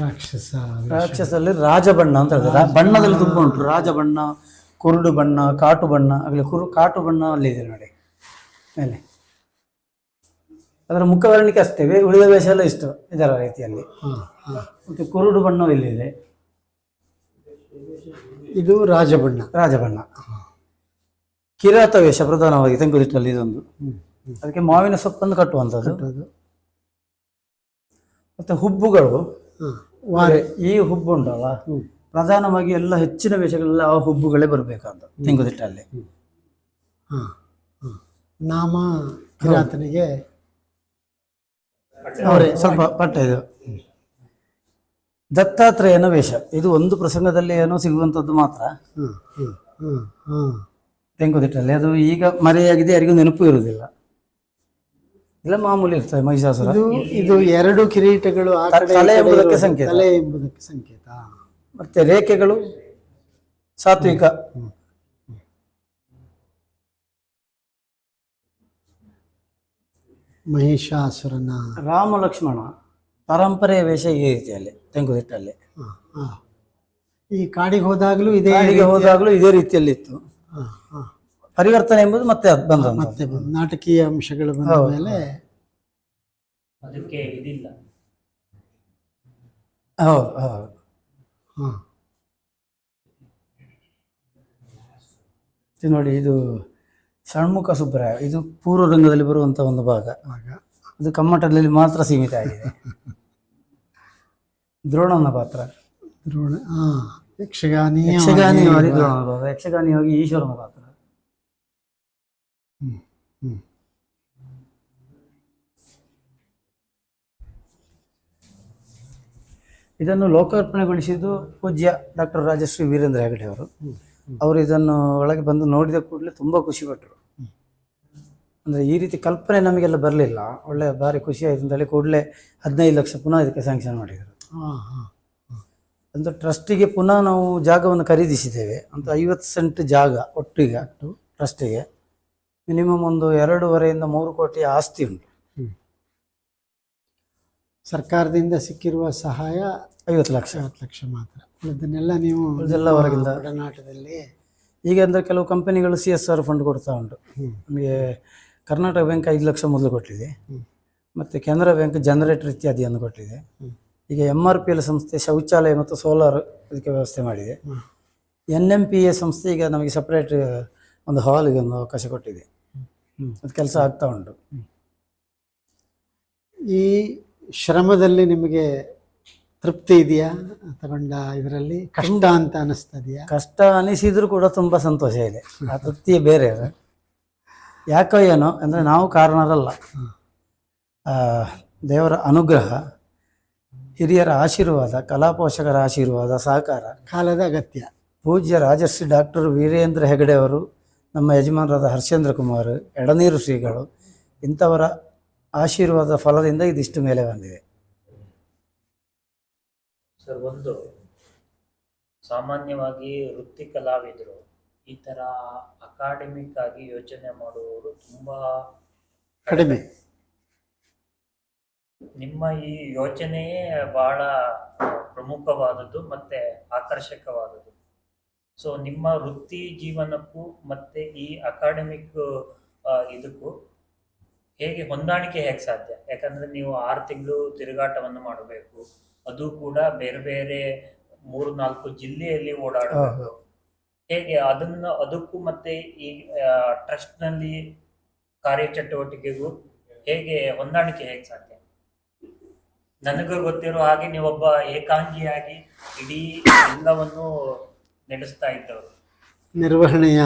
ರಾಕ್ಷಸ. ರಾಕ್ಷಸಲ್ಲಿ ರಾಜಬಣ್ಣ ಅಂತ ಹೇಳಿದ್ರೆ ಬಣ್ಣದಲ್ಲಿ ತುಂಬ ಉಂಟು. ರಾಜಬಣ್ಣ ಕುರುಡು ಬಣ್ಣ ಕಾಟು ಬಣ್ಣ. ಆಗಲಿ ಕುರು ಕಾಟು ಬಣ್ಣ ಅಲ್ಲಿ ಇದೆ ನೋಡಿ. ಮೇಲೆ. ಅದರ ಮುಖವರ್ಣಿಕೆ ಅಷ್ಟೇ. ಉಳಿದ ವೇಷ ಎಲ್ಲ ಇಷ್ಟು ಇದರ ರೀತಿಯಲ್ಲಿ. ಮತ್ತು ಕುರುಡು ಬಣ್ಣವು ಇಲ್ಲಿದೆ ಇದು ರಾಜಬಣ್ಣ. ರಾಜಬಣ್ಣ. ಕಿರಾತ ವೇಷ ಪ್ರಧಾನವಾಗಿ ತೆಂಗುದಿಟ್ಟಲ್ಲಿ ಇದೊಂದು. ಅದಕ್ಕೆ ಮಾವಿನ ಸೊಪ್ಪನ್ನು ಕಟ್ಟುವಂಥದ್ದು. ಮತ್ತೆ ಹುಬ್ಬುಗಳು. ಈ ಹುಬ್ಬು ಉಂಟಲ್ಲ ಪ್ರಧಾನವಾಗಿ ಎಲ್ಲ ಹೆಚ್ಚಿನ ವೇಷಗಳೆಲ್ಲ ಆ ಹುಬ್ಬುಗಳೇ ಬರಬೇಕಾದ ತೆಂಗುದಿಟ್ಟಲ್ಲಿ ನಾಮ ಕಿರಾತನಿಗೆ ಅವರೇ ಸ್ವಲ್ಪ ಪಟ್ಟ ಇದು. ದತ್ತಾತ್ರೇಯನ ವೇಷ. ಇದು ಒಂದು ಪ್ರಸಂಗದಲ್ಲಿ ಏನೋ ಸಿಗುವಂಥದ್ದು ಮಾತ್ರ. ತೆಂಕುದಿಟ್ಟಲ್ಲಿ. ಅದು ಈಗ ಮರೆಯಾಗಿದೆ ಯಾರಿಗೂ ನೆನಪು ಇರುವುದಿಲ್ಲ. ಇಲ್ಲ ಮಾಮೂಲಿ ಇರ್ತದೆ ಮಹಿಷಾಸುರ. ಇದು ಎರಡು ಕಿರೀಟಗಳು ತಲೆ ಎಂಬುದಕ್ಕೆ. ಸಂಕೇತ. ತಲೆ ಎಂಬುದಕ್ಕೆ ಸಂಕೇತ. ಮತ್ತೆ ರೇಖೆಗಳು ಸಾತ್ವಿಕ. ಮಹಿಷಾಸುರನ ರಾಮ ಲಕ್ಷ್ಮಣ. ಪರಂಪರೆಯ ವೇಷ ಈ ರೀತಿಯಲ್ಲಿ ಹಾ. ಈ ಕಾಡಿಗೆ ಹೋದಾಗಲೂ ಇದೇ ಕಾಡಿಗೆ ಹೋದಾಗಲೂ ಇದೇ ರೀತಿಯಲ್ಲಿ ಇತ್ತು. ಹಾ, ಹಾ. ಪರಿವರ್ತನೆ ಎಂಬುದು ಮತ್ತೆ ಬಂದ ಮತ್ತೆ ಬಂದು ನಾಟಕೀಯ ಅಂಶಗಳು ಬಂದ ಮೇಲೆ ಅದಕ್ಕೆ ಇದಿಲ್ಲ. ಹೌದು ಹೌದು. ಹಾ. ಇದು ನೋಡಿ ಇದು ಷಣ್ಮುಖ ಸುಬ್ರಾಯ ಇದು ಪೂರ್ವ ರಂಗದಲ್ಲಿ ಬರುವಂತ ಒಂದು ಭಾಗ. ಆಗ ಅದು ಕಮ್ಮಟದಲ್ಲಿ ಮಾತ್ರ ಸೀಮಿತ ಆಗಿದೆ. ದ್ರೋಣನ ಪಾತ್ರ. ದ್ರೋಣ ಯಕ್ಷಗಾನಿ ಯಕ್ಷಗಾನಿ ಯಕ್ಷಗಾನಿಯವಾಗಿ ದ್ರೋಣನ ಪಾತ್ರ ಯಕ್ಷಗಾನಿಯಾಗಿ ಈಶ್ವರನ ಪಾತ್ರ. ಇದನ್ನು ಲೋಕಾರ್ಪಣೆಗೊಳಿಸಿದ್ದು ಪೂಜ್ಯ ಡಾಕ್ಟರ್ ರಾಜಶ್ರೀ ವೀರೇಂದ್ರ ಹೆಗಡೆ ಅವರು ಅವರು ಇದನ್ನು ಒಳಗೆ ಬಂದು ನೋಡಿದ ಕೂಡಲೇ ತುಂಬ ಖುಷಿಪಟ್ಟರು ಅಂದರೆ ಈ ರೀತಿ ಕಲ್ಪನೆ ನಮಗೆಲ್ಲ ಬರಲಿಲ್ಲ. ಒಳ್ಳೆ ಭಾರಿ ಖುಷಿ ಆಯಿತು ಅಂತೇಳಿ ಕೂಡಲೇ ಹದಿನೈದು ಲಕ್ಷ ಪುನಃ ಇದಕ್ಕೆ ಸ್ಯಾಂಕ್ಷನ್ ಮಾಡಿದರು. ಹಾ ಹಾ ಅಂತ ಟ್ರಸ್ಟಿಗೆ ಪುನಃ ನಾವು ಜಾಗವನ್ನು ಖರೀದಿಸಿದ್ದೇವೆ. ಅಂತ ಐವತ್ತು ಸೆಂಟ್ ಜಾಗ ಒಟ್ಟಿಗೆ ಟ್ರಸ್ಟಿಗೆ ಮಿನಿಮಮ್ ಒಂದು ಎರಡೂವರೆಯಿಂದ ಮೂರು ಕೋಟಿ ಆಸ್ತಿ ಉಂಟು. ಸರ್ಕಾರದಿಂದ ಸಿಕ್ಕಿರುವ ಸಹಾಯ ಐವತ್ತು ಲಕ್ಷ. ಐವತ್ತು ಲಕ್ಷ ಮಾತ್ರ. ಅದನ್ನೆಲ್ಲ ನೀವು ಉಳಿದೆಲ್ಲ ಹೊರಗಿಂದ. ಒಡನಾಟದಲ್ಲಿ ಈಗ ಅಂದರೆ ಕೆಲವು ಕಂಪನಿಗಳು ಸಿ ಎಸ್ ಆರ್ ಫಂಡ್ ಕೊಡ್ತಾ ಉಂಟು. ನಮಗೆ ಕರ್ನಾಟಕ ಬ್ಯಾಂಕ್ ಐದು ಲಕ್ಷ ಮೊದಲು ಕೊಟ್ಟಿದೆ. ಮತ್ತು ಕೆನರಾ ಬ್ಯಾಂಕ್ ಜನರೇಟರ್ ಇತ್ಯಾದಿಯನ್ನು ಕೊಟ್ಟಿದೆ. ಈಗ ಎಂ ಆರ್ ಪಿ ಎಲ್ ಸಂಸ್ಥೆ ಶೌಚಾಲಯ ಮತ್ತು ಸೋಲಾರ್ ಇದಕ್ಕೆ ವ್ಯವಸ್ಥೆ ಮಾಡಿದೆ. ಎನ್ ಎಂ ಪಿ ಎ ಸಂಸ್ಥೆ ಈಗ ನಮಗೆ ಸಪ್ರೇಟ್ ಒಂದು ಹಾಲಿಗೆ ಒಂದು ಅವಕಾಶ ಕೊಟ್ಟಿದೆ. ಅದು ಕೆಲಸ ಆಗ್ತಾ ಉಂಟು. ಈ ಶ್ರಮದಲ್ಲಿ ನಿಮಗೆ ತೃಪ್ತಿ ಇದೆಯಾ? ತಗೊಂಡ ಇದರಲ್ಲಿ ಕಷ್ಟ ಅಂತ ಅನಿಸ್ತದೆಯಾ? ಕಷ್ಟ ಅನಿಸಿದ್ರು ಕೂಡ ತುಂಬ ಸಂತೋಷ ಇದೆ. ಆ ತೃಪ್ತಿಯೇ ಬೇರೆ ಅದು. ಯಾಕೋ ಏನೋ ಅಂದರೆ ನಾವು ಕಾರಣರಲ್ಲ. ದೇವರ ಅನುಗ್ರಹ ಹಿರಿಯರ ಆಶೀರ್ವಾದ ಕಲಾಪೋಷಕರ ಆಶೀರ್ವಾದ ಸಹಕಾರ. ಕಾಲದ ಅಗತ್ಯ. ಪೂಜ್ಯ ರಾಜಶ್ರೀ ಡಾಕ್ಟರ್ ವೀರೇಂದ್ರ ಹೆಗಡೆ ಅವರು ನಮ್ಮ ಯಜಮಾನರಾದ ಹರ್ಷೇಂದ್ರ ಕುಮಾರ್ ಎಡನೀರು ಶ್ರೀಗಳು ಇಂಥವರ ಆಶೀರ್ವಾದ ಫಲದಿಂದ ಇದಿಷ್ಟು ಮೇಲೆ ಬಂದಿದೆ. ಸರ್ ಒಂದು ಸಾಮಾನ್ಯವಾಗಿ ವೃತ್ತಿ ಕಲಾವಿದರು ಈ ತರ ಅಕಾಡೆಮಿಕ್ ಆಗಿ ಯೋಚನೆ ಮಾಡುವವರು ತುಂಬಾ ಕಡಿಮೆ. ನಿಮ್ಮ ಈ ಯೋಚನೆಯೇ ಬಹಳ ಪ್ರಮುಖವಾದದ್ದು ಮತ್ತೆ ಆಕರ್ಷಕವಾದದ್ದು. ಸೊ ನಿಮ್ಮ ವೃತ್ತಿ ಜೀವನಕ್ಕೂ ಮತ್ತೆ ಈ ಅಕಾಡೆಮಿಕ್ ಇದಕ್ಕೂ ಹೇಗೆ ಹೊಂದಾಣಿಕೆ ಹೇಗೆ ಸಾಧ್ಯ? ಯಾಕಂದ್ರೆ ನೀವು ಆರು ತಿಂಗಳು ತಿರುಗಾಟವನ್ನು ಮಾಡಬೇಕು. ಅದು ಕೂಡ ಬೇರೆ ಬೇರೆ ಮೂರು ನಾಲ್ಕು ಜಿಲ್ಲೆಯಲ್ಲಿ ಓಡಾಡಬೇಕು. ಹೇಗೆ ಅದನ್ನ ಅದಕ್ಕೂ ಮತ್ತೆ ಈ ಟ್ರಸ್ಟ್ನಲ್ಲಿ ಕಾರ್ಯಚಟುವಟಿಕೆಗೂ ಹೇಗೆ ಹೊಂದಾಣಿಕೆ ಹೇಗೆ ಸಾಧ್ಯ? ನನಗೂ ಗೊತ್ತಿರೋ ಹಾಗೆ ನೀವೊಬ್ಬ ಏಕಾಂಗಿಯಾಗಿ ಇಡೀ ಎಲ್ಲವನ್ನು ನಡೆಸ್ತಾ ಇದ್ದವರು. ನಿರ್ವಹಣೆಯ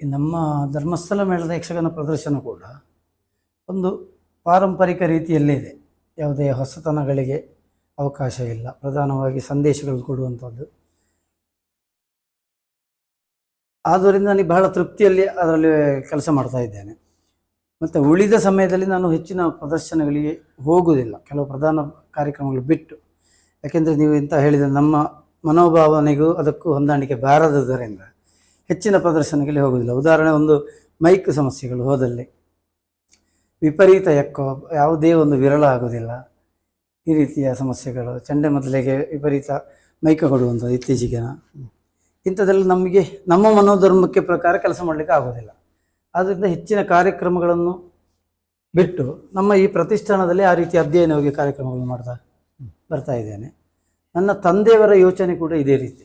ನಮ್ಮ ಧರ್ಮಸ್ಥಳ ಮೇಳದ ಯಕ್ಷಗಾನ ಪ್ರದರ್ಶನ ಕೂಡ ಒಂದು ಪಾರಂಪರಿಕ ರೀತಿಯಲ್ಲೇ ಇದೆ. ಯಾವುದೇ ಹೊಸತನಗಳಿಗೆ ಅವಕಾಶ ಇಲ್ಲ. ಪ್ರಧಾನವಾಗಿ ಸಂದೇಶಗಳು ಕೊಡುವಂಥದ್ದು. ಆದ್ದರಿಂದ ನನಗೆ ಬಹಳ ತೃಪ್ತಿಯಲ್ಲಿ ಅದರಲ್ಲಿ ಕೆಲಸ ಮಾಡ್ತಾ ಇದ್ದೇನೆ. ಮತ್ತು ಉಳಿದ ಸಮಯದಲ್ಲಿ ನಾನು ಹೆಚ್ಚಿನ ಪ್ರದರ್ಶನಗಳಿಗೆ ಹೋಗುವುದಿಲ್ಲ. ಕೆಲವು ಪ್ರಧಾನ ಕಾರ್ಯಕ್ರಮಗಳು ಬಿಟ್ಟು. ಯಾಕೆಂದರೆ ನೀವು ಇಂಥ ಹೇಳಿದ ನಮ್ಮ ಮನೋಭಾವನೆಗೂ ಅದಕ್ಕೂ ಹೊಂದಾಣಿಕೆ ಬಾರದುದರಿಂದ ಹೆಚ್ಚಿನ ಪ್ರದರ್ಶನಗಳಿಗೆ ಹೋಗುವುದಿಲ್ಲ. ಉದಾಹರಣೆ ಒಂದು ಮೈಕ್ ಸಮಸ್ಯೆಗಳು ಹೋದಲ್ಲಿ. ವಿಪರೀತ ಎಕ್ಕೋ, ಯಾವುದೇ ಒಂದು ವಿರಳ ಆಗೋದಿಲ್ಲ ಈ ರೀತಿಯ ಸಮಸ್ಯೆಗಳು, ಚಂಡೆ ಮೊದಲಿಗೆ ವಿಪರೀತ ಮೈಕ ಕೊಡುವಂಥದ್ದು ಇತ್ತೀಚೆಗೆ. ಇಂಥದ್ದೆಲ್ಲ ನಮಗೆ, ನಮ್ಮ ಮನೋಧರ್ಮಕ್ಕೆ ಪ್ರಕಾರ ಕೆಲಸ ಮಾಡಲಿಕ್ಕೆ ಆಗೋದಿಲ್ಲ. ಆದ್ದರಿಂದ ಹೆಚ್ಚಿನ ಕಾರ್ಯಕ್ರಮಗಳನ್ನು ಬಿಟ್ಟು ನಮ್ಮ ಈ ಪ್ರತಿಷ್ಠಾನದಲ್ಲಿ ಆ ರೀತಿ ಅಧ್ಯಯನವಾಗಿ ಕಾರ್ಯಕ್ರಮಗಳನ್ನು ಮಾಡ್ತಾ ಬರ್ತಾ ಇದ್ದೇನೆ. ನನ್ನ ತಂದೆಯವರ ಯೋಚನೆ ಕೂಡ ಇದೇ ರೀತಿ.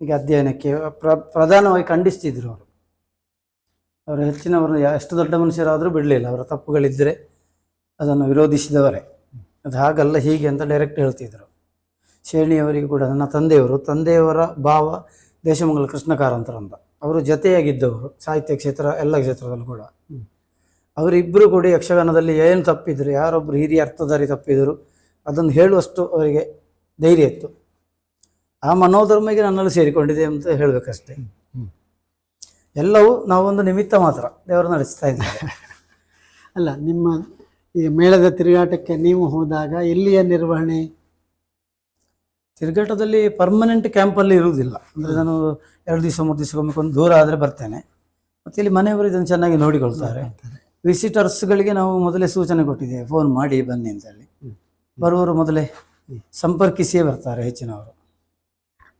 ಈಗ ಅಧ್ಯಯನಕ್ಕೆ ಪ್ರ, ಪ್ರಧಾನವಾಗಿ ಖಂಡಿಸ್ತಿದ್ರು ಅವರು. ಅವರು ಹೆಚ್ಚಿನವರನ್ನು ಎಷ್ಟು ದೊಡ್ಡ ಮನುಷ್ಯರಾದರೂ ಬಿಡಲಿಲ್ಲ. ಅವರ ತಪ್ಪುಗಳಿದ್ದರೆ ಅದನ್ನು ವಿರೋಧಿಸಿದವರೇ. ಅದು ಹಾಗಲ್ಲ, ಹೀಗೆ ಅಂತ ಡೈರೆಕ್ಟ್ ಹೇಳ್ತಿದ್ರು. ಶೇಣಿಯವರಿಗೆ ಕೂಡ ನನ್ನ ತಂದೆಯವರು, ತಂದೆಯವರ ಭಾವ ದೇಶಮಂಗಲ ಕೃಷ್ಣ ಕಾರಂತರ ಅಂತ ಅವರು ಜೊತೆಯಾಗಿದ್ದವರು ಸಾಹಿತ್ಯ ಕ್ಷೇತ್ರ ಎಲ್ಲ ಕ್ಷೇತ್ರದಲ್ಲೂ ಕೂಡ. ಅವರಿಬ್ಬರು ಕೂಡ ಯಕ್ಷಗಾನದಲ್ಲಿ ಏನು ತಪ್ಪಿದ್ರು ಯಾರೊಬ್ಬರು ಹಿರಿಯ ಅರ್ಥಧಾರಿ ತಪ್ಪಿದರು ಅದನ್ನು ಹೇಳುವಷ್ಟು ಅವರಿಗೆ ಧೈರ್ಯ ಇತ್ತು. ಆ ಮನೋಧರ್ಮಿಗೆ ನನ್ನಲ್ಲಿ ಸೇರಿಕೊಂಡಿದೆ ಅಂತ ಹೇಳಬೇಕಷ್ಟೇ. ಎಲ್ಲವೂ ನಾವೊಂದು ನಿಮಿತ್ತ ಮಾತ್ರ ದೇವರು ನಡೆಸ್ತಾ ಇದ್ದಾರೆ. [laughs] ಅಲ್ಲ ನಿಮ್ಮ ಈ ಮೇಳದ ತಿರುಗಾಟಕ್ಕೆ ನೀವು ಹೋದಾಗ ಇಲ್ಲಿಯ ನಿರ್ವಹಣೆ ತಿರುಗಾಟದಲ್ಲಿ ಪರ್ಮನೆಂಟ್ ಕ್ಯಾಂಪಲ್ಲಿ ಇರುವುದಿಲ್ಲ. ಅಂದರೆ ನಾನು ಎರಡು ದಿವಸ ಮೂರು ದಿವಸಕ್ಕೊಮ್ಮೆ ಒಂದು ದೂರ ಆದರೆ ಬರ್ತೇನೆ. ಮತ್ತು ಇಲ್ಲಿ ಮನೆಯವರು ಇದನ್ನು ಚೆನ್ನಾಗಿ ನೋಡಿಕೊಳ್ತಾರೆ. ವಿಸಿಟರ್ಸ್ಗಳಿಗೆ ನಾವು ಮೊದಲೇ ಸೂಚನೆ ಕೊಟ್ಟಿದ್ದೇವೆ. ಫೋನ್ ಮಾಡಿ ಬನ್ನಿ ಅಂತೇಳಿ. ಬರುವವರು ಮೊದಲೇ ಸಂಪರ್ಕಿಸಿಯೇ ಬರ್ತಾರೆ ಹೆಚ್ಚಿನವರು.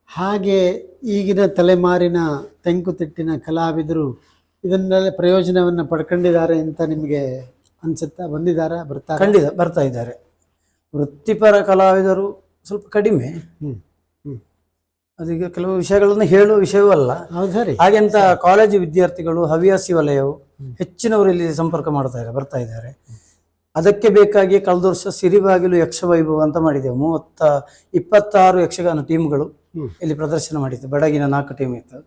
ಹಾಗೆ ಈಗಿನ ತಲೆಮಾರಿನ ತೆಂಕುತಿಟ್ಟಿನ ಕಲಾವಿದರು ಇದನ್ನೆಲ್ಲ ಪ್ರಯೋಜನವನ್ನು ಪಡ್ಕೊಂಡಿದ್ದಾರೆ ಅಂತ ನಿಮಗೆ ಅನ್ಸುತ್ತಾ? ಬಂದಿದ್ದಾರಾ? ಬರ್ತಾ ಖಂಡಿತ ಬರ್ತಾ ಇದ್ದಾರೆ. ವೃತ್ತಿಪರ ಕಲಾವಿದರು ಸ್ವಲ್ಪ ಕಡಿಮೆ. ಅದೀಗ ಕೆಲವು ವಿಷಯಗಳನ್ನು ಹೇಳುವ ವಿಷಯವೂ ಅಲ್ಲ. ಸರಿ. ಹಾಗೆಂತ ಕಾಲೇಜು ವಿದ್ಯಾರ್ಥಿಗಳು ಹವ್ಯಾಸಿ ವಲಯವು ಹೆಚ್ಚಿನವರು ಇಲ್ಲಿ ಸಂಪರ್ಕ ಮಾಡ್ತಾ ಇದ್ದಾರೆ ಬರ್ತಾ ಇದ್ದಾರೆ. ಅದಕ್ಕೆ ಬೇಕಾಗಿ ಕಳೆದ ವರ್ಷ ಸಿರಿಬಾಗಿಲು ಯಕ್ಷವೈಭವ ಅಂತ ಮಾಡಿದ್ದೆವು ಮೂವತ್ತ ಇಪ್ಪತ್ತಾರು ಯಕ್ಷಗಾನ ಟೀಮ್ಗಳು ಇಲ್ಲಿ ಪ್ರದರ್ಶನ ಮಾಡಿತ್ತು. ಬಡಗಿನ ನಾಲ್ಕು ಟೀಮ್ ಇತ್ತು.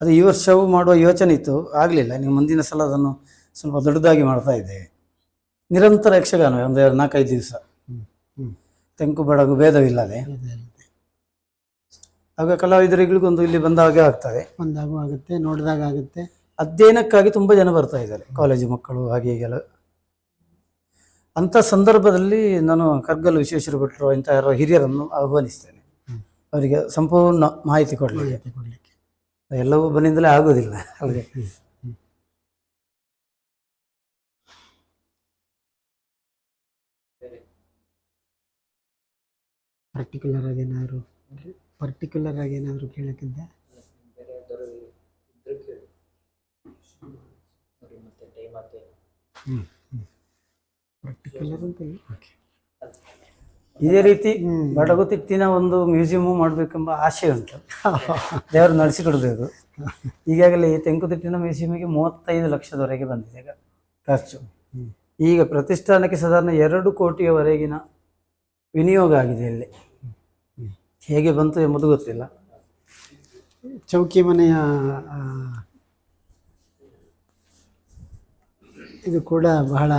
ಅದು ಈ ವರ್ಷವೂ ಮಾಡುವ ಯೋಚನೆ ಇತ್ತು. ಆಗಲಿಲ್ಲ. ನೀವು ಮುಂದಿನ ಸಲ ಅದನ್ನು ಸ್ವಲ್ಪ ದೊಡ್ಡದಾಗಿ ಮಾಡ್ತಾ ಇದ್ದೇವೆ ನಿರಂತರ ಯಕ್ಷಗಾನ ಒಂದು ನಾಲ್ಕೈದು ದಿವಸ. ತೆಂಕು ಬಡಗು ಭೇದವಿಲ್ಲದೆ. ಆಗ ಕಲಾವಿದರಿಗಳಿಗೊಂದು ಇಲ್ಲಿ ಬಂದಾಗೆ ಆಗ್ತದೆ. ಬಂದಾಗೂ ಆಗುತ್ತೆ ನೋಡಿದಾಗ ಆಗುತ್ತೆ. ಅಧ್ಯಯನಕ್ಕಾಗಿ ತುಂಬ ಜನ ಬರ್ತಾ ಇದ್ದಾರೆ ಕಾಲೇಜು ಮಕ್ಕಳು ಹಾಗೆ ಹೀಗೆಲ್ಲ. ಅಂಥ ಸಂದರ್ಭದಲ್ಲಿ ನಾನು ಕರ್ಗಲ್ ವಿಶ್ವೇಶ್ವರ ಭಟ್ರು ಇಂಥ ಯಾರೋ ಹಿರಿಯರನ್ನು ಆಹ್ವಾನಿಸ್ತೇನೆ. ಅವರಿಗೆ ಸಂಪೂರ್ಣ ಮಾಹಿತಿ ಕೊಡಲಿಕ್ಕೆ. ಎಲ್ಲವೂ ಬಂದಿಂದಲೇ ಆಗೋದಿಲ್ಲ ಅಲ್ಲಿಗೆ ಪರ್ಟಿಕ್ಯುಲರ್ ಆಗಿ ಏನಾದ್ರು ಪರ್ಟಿಕ್ಯುಲರ್ ಆಗಿ ಏನಾದರೂ ಕೇಳೋಕ್ಕಿಂತ ಮತ್ತೆ ಟೈಮ್ ಪರ್ಟಿಕ್ಯುಲರ್ ಅಂತ ಇಲ್ಲ ಓಕೆ ಇದೇ ರೀತಿ ಬಡಗುತಿಟ್ಟಿನ ಒಂದು ಮ್ಯೂಸಿಯಂ ಮಾಡಬೇಕೆಂಬ ಆಸೆ ಉಂಟು. ದೇವರು ನಡೆಸಿಕೊಡ್ಬೇಕು. ಈಗಾಗಲೇ ಈ ತೆಂಕುತಿಟ್ಟಿನ ಮ್ಯೂಸಿಯಂಗೆ ಮೂವತ್ತೈದು ಲಕ್ಷದವರೆಗೆ ಬಂದಿದೆ ಈಗ ಖರ್ಚು. ಈಗ ಪ್ರತಿಷ್ಠಾನಕ್ಕೆ ಸಾಧಾರಣ ಎರಡು ಕೋಟಿಯವರೆಗಿನ ವಿನಿಯೋಗ ಆಗಿದೆ ಇಲ್ಲಿ. ಹೇಗೆ ಬಂತು ಎಂಬುದು ಗೊತ್ತಿಲ್ಲ. ಚೌಕಿ ಮನೆಯ ಇದು ಕೂಡ ಬಹಳ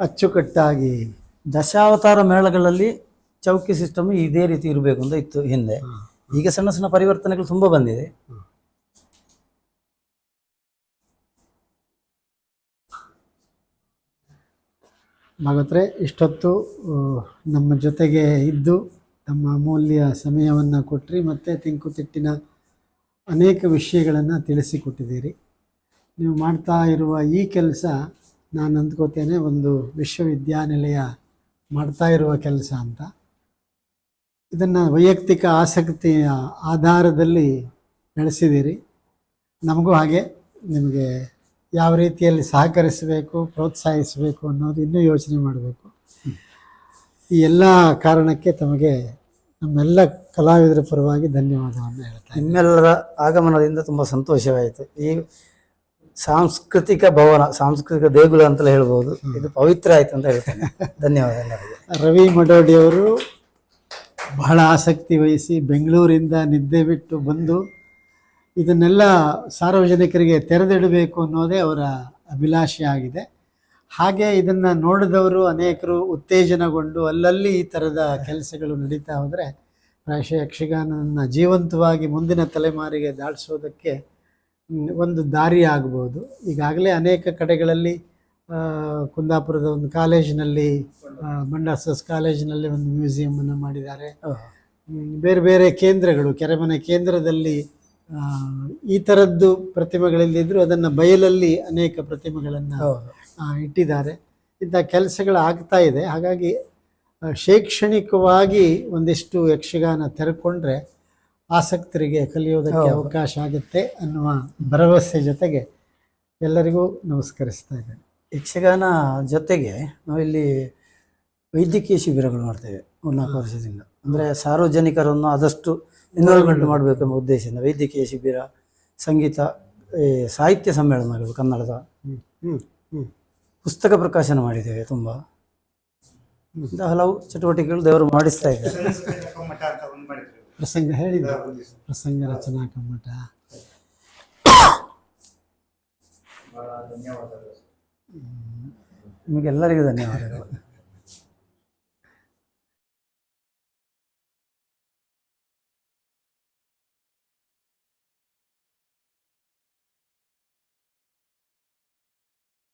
ಅಚ್ಚುಕಟ್ಟಾಗಿ ದಶಾವತಾರ ಮೇಳಗಳಲ್ಲಿ ಚೌಕಿ ಸಿಸ್ಟಮ್ ಇದೇ ರೀತಿ ಇರಬೇಕು ಅಂತ ಇತ್ತು ಹಿಂದೆ. ಈಗ ಸಣ್ಣ ಸಣ್ಣ ಪರಿವರ್ತನೆಗಳು ತುಂಬ ಬಂದಿದೆ. ಭಾಗವತ್ರೆ ಇಷ್ಟೊತ್ತು ನಮ್ಮ ಜೊತೆಗೆ ಇದ್ದು ತಮ್ಮ ಅಮೂಲ್ಯ ಸಮಯವನ್ನು ಕೊಟ್ರಿ ಮತ್ತು ತಿಂಕುತಿಟ್ಟಿನ ಅನೇಕ ವಿಷಯಗಳನ್ನು ತಿಳಿಸಿಕೊಟ್ಟಿದ್ದೀರಿ. ನೀವು ಮಾಡ್ತಾ ಇರುವ ಈ ಕೆಲಸ ನಾನು ಅಂದ್ಕೋತೇನೆ ಒಂದು ವಿಶ್ವವಿದ್ಯಾನಿಲಯ ಮಾಡ್ತಾ ಇರುವ ಕೆಲಸ ಅಂತ. ಇದನ್ನು ವೈಯಕ್ತಿಕ ಆಸಕ್ತಿಯ ಆಧಾರದಲ್ಲಿ ನಡೆಸಿದ್ದೀರಿ. ನಮಗೂ ಹಾಗೆ ನಿಮಗೆ ಯಾವ ರೀತಿಯಲ್ಲಿ ಸಹಕರಿಸಬೇಕು, ಪ್ರೋತ್ಸಾಹಿಸಬೇಕು ಅನ್ನೋದು ಇನ್ನೂ ಯೋಚನೆ ಮಾಡಬೇಕು. ಈ ಎಲ್ಲ ಕಾರಣಕ್ಕೆ ತಮಗೆ ನಮ್ಮೆಲ್ಲ ಕಲಾವಿದರ ಪರವಾಗಿ ಧನ್ಯವಾದವನ್ನು ಹೇಳ್ತಾ ಇದ್ದೀನಿ. ನಿಮ್ಮೆಲ್ಲರ ಆಗಮನದಿಂದ ತುಂಬ ಸಂತೋಷವಾಯಿತು. ಈ ಸಾಂಸ್ಕೃತಿಕ ಭವನ ಸಾಂಸ್ಕೃತಿಕ ದೇಗುಲ ಅಂತಲೇ ಹೇಳ್ಬೋದು. ಇದು ಪವಿತ್ರ ಆಯ್ತು ಅಂತ ಹೇಳ್ತೇನೆ. [laughs] ಧನ್ಯವಾದ ರವಿ ರವಿ ಮಡೋಡಿಯವರು ಬಹಳ ಆಸಕ್ತಿ ವಹಿಸಿ ಬೆಂಗಳೂರಿಂದ ನಿದ್ದೆ ಬಿಟ್ಟು ಬಂದು ಇದನ್ನೆಲ್ಲ ಸಾರ್ವಜನಿಕರಿಗೆ ತೆರೆದಿಡಬೇಕು ಅನ್ನೋದೇ ಅವರ ಅಭಿಲಾಷೆ ಆಗಿದೆ. ಹಾಗೆ ಇದನ್ನು ನೋಡಿದವರು ಅನೇಕರು ಉತ್ತೇಜನಗೊಂಡು ಅಲ್ಲಲ್ಲಿ ಈ ಥರದ ಕೆಲಸಗಳು ನಡೀತಾ ಹೋದರೆ ಪ್ರಾಯಶಃ ಯಕ್ಷಗಾನನ ಜೀವಂತವಾಗಿ ಮುಂದಿನ ತಲೆಮಾರಿಗೆ ದಾಟಿಸೋದಕ್ಕೆ ಒಂದು ದಾರಿ ಆಗ್ಬೋದು. ಈಗಾಗಲೇ ಅನೇಕ ಕಡೆಗಳಲ್ಲಿ ಕುಂದಾಪುರದ ಒಂದು ಕಾಲೇಜಿನಲ್ಲಿ ಬಂಡಾಸಸ್ ಕಾಲೇಜಿನಲ್ಲಿ ಒಂದು ಮ್ಯೂಸಿಯಮನ್ನು ಮಾಡಿದ್ದಾರೆ. ಬೇರೆ ಬೇರೆ ಕೇಂದ್ರಗಳು ಕೆರೆಮನೆ ಕೇಂದ್ರದಲ್ಲಿ ಈ ಥರದ್ದು ಪ್ರತಿಮೆಗಳಿಲ್ಲದಿದ್ದರೂ ಅದನ್ನು ಬಯಲಲ್ಲಿ ಅನೇಕ ಪ್ರತಿಮೆಗಳನ್ನು ಇಟ್ಟಿದ್ದಾರೆ. ಇಂಥ ಕೆಲಸಗಳು ಆಗ್ತಾ ಇದೆ. ಹಾಗಾಗಿ ಶೈಕ್ಷಣಿಕವಾಗಿ ಒಂದಿಷ್ಟು ಯಕ್ಷಗಾನ ತೆರೆಕೊಂಡ್ರೆ ಆಸಕ್ತರಿಗೆ ಕಲಿಯೋದಕ್ಕೆ ಅವಕಾಶ ಆಗುತ್ತೆ ಅನ್ನುವ ಭರವಸೆ ಜೊತೆಗೆ ಎಲ್ಲರಿಗೂ ನಮಸ್ಕರಿಸ್ತಾ ಇದ್ದೇನೆ. ಯಕ್ಷಗಾನ ಜೊತೆಗೆ ನಾವಿಲ್ಲಿ ವೈದ್ಯಕೀಯ ಶಿಬಿರಗಳು ಮಾಡ್ತೇವೆ ಮೂರ್ನಾಲ್ಕು ವರ್ಷದಿಂದ. ಅಂದರೆ ಸಾರ್ವಜನಿಕರನ್ನು ಆದಷ್ಟು ಇನ್ವಾಲ್ವ್ಮೆಂಟ್ ಮಾಡಬೇಕೆಂಬ ಉದ್ದೇಶದಿಂದ ವೈದ್ಯಕೀಯ ಶಿಬಿರ ಸಂಗೀತ ಈ ಸಾಹಿತ್ಯ ಸಮ್ಮೇಳನಗಳು ಕನ್ನಡದ. ಪುಸ್ತಕ ಪ್ರಕಾಶನ ಮಾಡಿದ್ದೇವೆ ತುಂಬ. ಹಲವು ಚಟುವಟಿಕೆಗಳು ದೇವರು ಮಾಡಿಸ್ತಾ ಇದ್ದಾರೆ. ಪ್ರಸಂಗ ಹೇಳಿದ ಪ್ರಸಂಗ ರಚನಾ ಕಮ್ಮಟ. ನಿಮಗೆಲ್ಲರಿಗೂ ಧನ್ಯವಾದಗಳು.